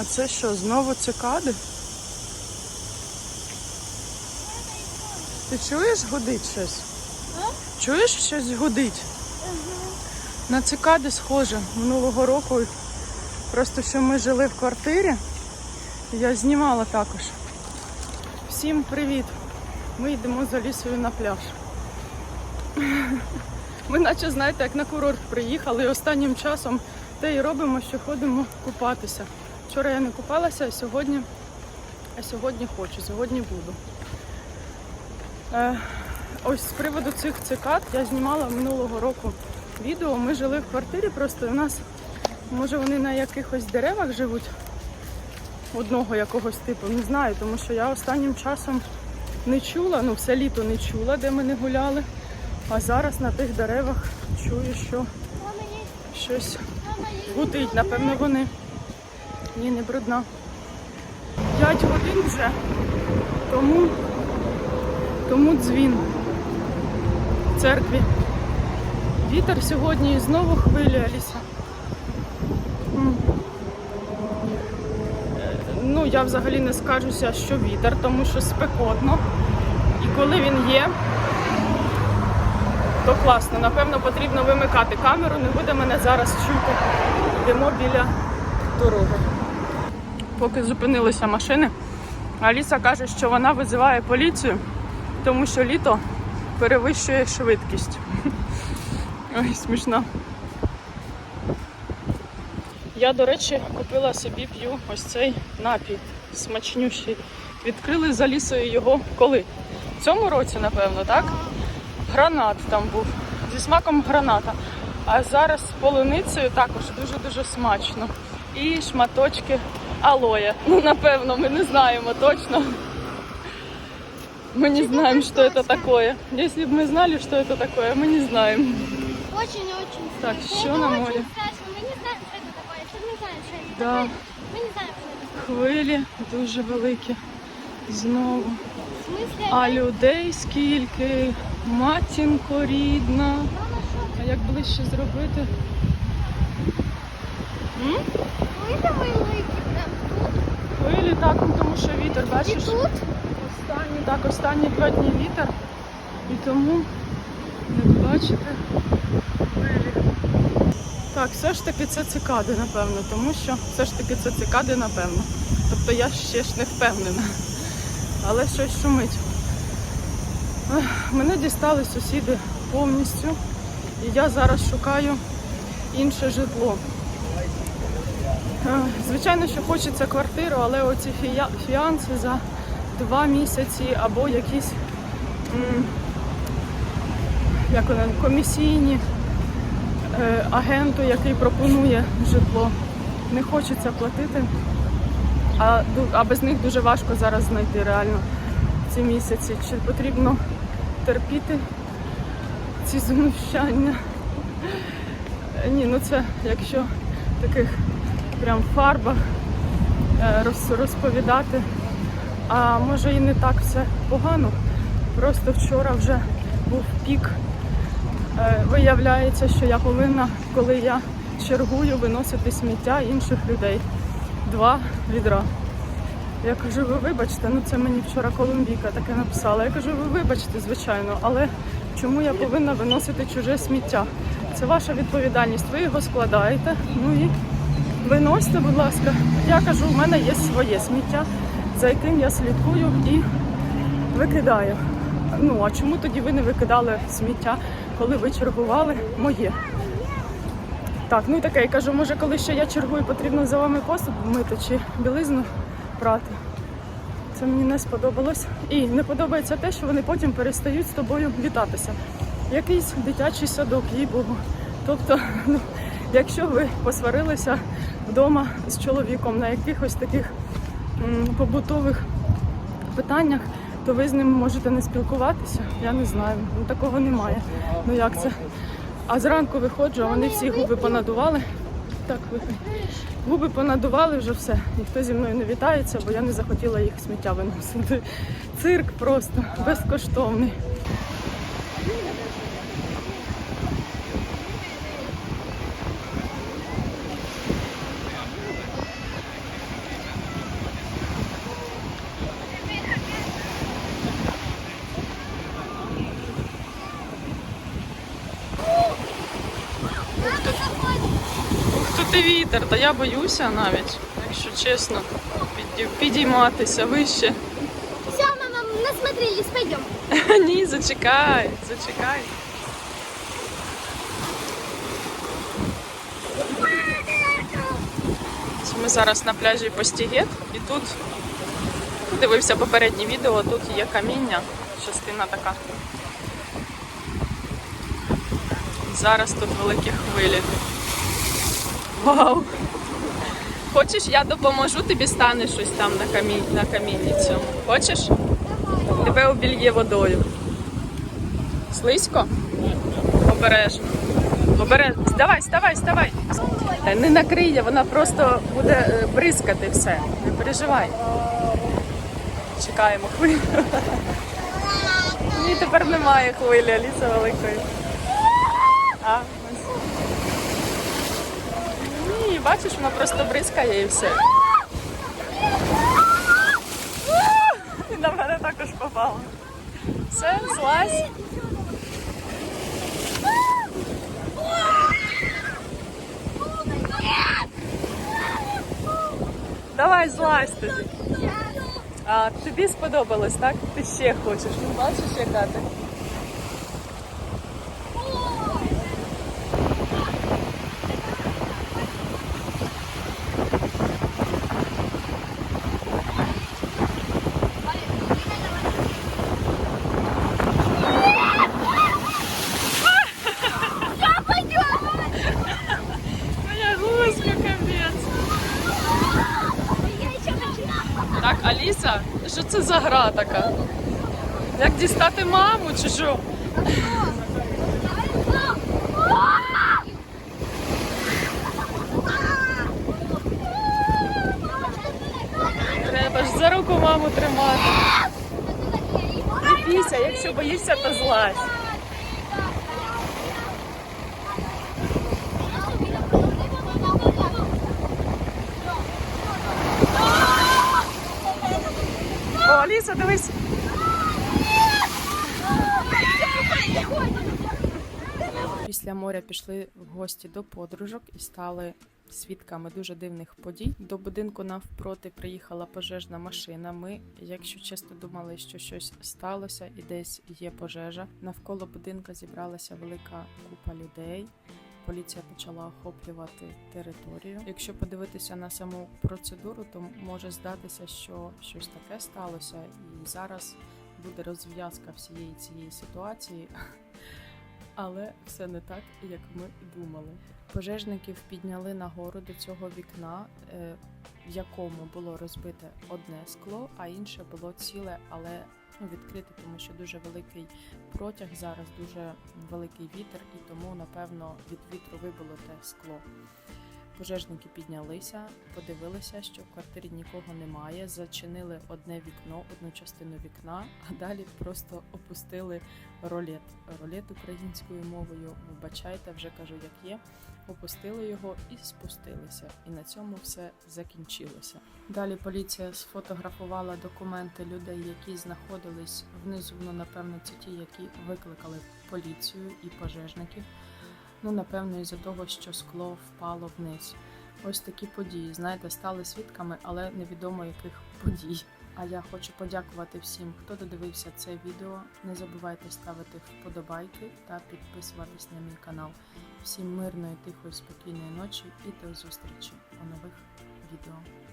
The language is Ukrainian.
А це що, знову цикади? Ти чуєш гудить щось? Чуєш щось гудить? На цикади схоже. Минулого року просто що ми жили в квартирі. Я знімала також. Всім привіт! Ми йдемо за лісою на пляж. Ми наче, знаєте, як на курорт приїхали і останнім часом те і робимо, що ходимо купатися. Вчора я не купалася, а сьогодні, а сьогодні хочу, сьогодні буду. Е, ось з приводу цих цикад я знімала минулого року відео. Ми жили в квартирі, просто у нас, може, вони на якихось деревах живуть одного якогось типу, не знаю, тому що я останнім часом не чула, ну все літо не чула, де ми не гуляли. А зараз на тих деревах чую, що щось гудить. Напевно, вони. Ні, не брудна. 5 годин вже, тому, тому дзвін в церкві. Вітер сьогодні знову хвилі, Аліса. Е, Ну, я взагалі не скажуся, що вітер, тому що спекотно. І коли він є, то класно. Напевно, потрібно вимикати камеру, не буде мене зараз чути. Йдемо біля дороги. Поки зупинилися машини, Аліса каже, що вона визиває поліцію, тому що літо перевищує швидкість. Ой, смішно. Я, до речі, купила собі п'ю ось цей напій смачнющий. Відкрили за лісою його коли? В цьому році, напевно, так? Гранат там був. Зі смаком граната. А зараз з полуницею також дуже-дуже смачно. І шматочки алоя. Ну, напевно, ми не знаємо точно. Мы не знаем, что это такое. Если бы мы знали, что это такое, мы не знаем. Очень-очень Так, страшно. що Это на очень морі? страшно. Мы не знаем, что это такое. Что мы знаем, что это Да. такое. Мы не знаем, что это Хвилі дуже великі. Знову. такое. В смысле? А людей скільки, матінко рідна. Мама, что? А як ближче зробити? М? Вы-то вы лыки прям тут. Хвилі так, ну, тому що вітер, бачиш? тут. Останні, так, останні два дні вітер. І тому, як бачите, хвилі. Так, все ж таки це цикади, напевно, тому що все ж таки це цикади, напевно. Тобто я ще ж не впевнена. Але щось шумить. Мене дістали сусіди повністю. І я зараз шукаю інше житло. Звичайно, що хочеться квартиру, але оці фіанси за два місяці або якісь як вони, комісійні е, агенту, який пропонує житло. Не хочеться платити, а, а без них дуже важко зараз знайти реально ці місяці. Чи потрібно терпіти ці знущання? Е, Ні, ну це якщо таких прям фарбах е, розповідати. А може і не так все погано. Просто вчора вже був пік. Е, Виявляється, що я повинна, коли я чергую, виносити сміття інших людей. Два відра. Я кажу, ви вибачте, ну це мені вчора Колумбійка таке написала. Я кажу, ви вибачте, звичайно, але чому я повинна виносити чуже сміття? Це ваша відповідальність. Ви його складаєте. Ну і виносьте, будь ласка. Я кажу, у мене є своє сміття, за яким я слідкую і викидаю. Ну а чому тоді ви не викидали сміття, коли ви чергували моє? Так, ну і таке, я кажу, може, коли ще я чергую, потрібно за вами посуд мити чи білизну прати. Це мені не сподобалось. І не подобається те, що вони потім перестають з тобою вітатися. Якийсь дитячий садок, їй Богу. Тобто, ну, якщо ви посварилися вдома з чоловіком на якихось таких побутових питаннях, то ви з ним можете не спілкуватися. Я не знаю. Ну такого немає. Ну як це? А зранку виходжу, а вони всі губи понадували. Так. Губи понадували вже все. Ніхто зі мною не вітається, бо я не захотіла їх сміття виносити. Цирк просто безкоштовний. тут і вітер, та я боюся навіть, якщо чесно, підійматися вище. Все, мама, насмотрелись, пойдем. Ні, зачекай, зачекай. Ми зараз на пляжі Постігет і тут дивився попереднє відео, тут є каміння, частина така. Зараз тут великі хвилі. Вау! Хочеш, я допоможу тобі станеш щось там на камінь, на камінні цьому. Хочеш? Тебе обільє водою. Слизько? Обережно. Обережно. Ставай, ставай, ставай. Не накриє, вона просто буде е, бризкати все. Не переживай. Чекаємо хвилю. Ні, тепер немає хвилі, Аліса великої. А, Ні, бачиш, вона просто бризкає і все. І на мене також попало. Все, злазь. Давай злазь тоді. А тобі сподобалось, так? Ти ще хочеш. Ну бачиш, яка ти. Так, Аліса, що це за гра така? Як дістати маму чи що? Треба ж за руку маму тримати. Не бійся, якщо боїшся, то злазь. Аліса, дивись. Після моря пішли в гості до подружок і стали свідками дуже дивних подій. До будинку навпроти приїхала пожежна машина. Ми, якщо чесно, думали, що щось сталося і десь є пожежа. Навколо будинка зібралася велика купа людей. Поліція почала охоплювати територію. Якщо подивитися на саму процедуру, то може здатися, що щось таке сталося, і зараз буде розв'язка всієї цієї ситуації. Але все не так, як ми думали. Пожежників підняли нагору до цього вікна, е, в якому було розбите одне скло, а інше було ціле, але відкрите, тому що дуже великий протяг зараз, дуже великий вітер, і тому, напевно, від вітру вибило те скло. Пожежники піднялися, подивилися, що в квартирі нікого немає, зачинили одне вікно, одну частину вікна, а далі просто опустили ролет. Ролет українською мовою, вибачайте, вже кажу, як є. Опустили його і спустилися. І на цьому все закінчилося. Далі поліція сфотографувала документи людей, які знаходились внизу. Ну, напевно, це ті, які викликали поліцію і пожежників. Ну, напевно, із-за того, що скло впало вниз. Ось такі події. Знаєте, стали свідками, але невідомо яких подій. А я хочу подякувати всім, хто додивився це відео. Не забувайте ставити вподобайки та підписуватись на мій канал. Всім мирної, тихої, спокійної ночі і до зустрічі у нових відео.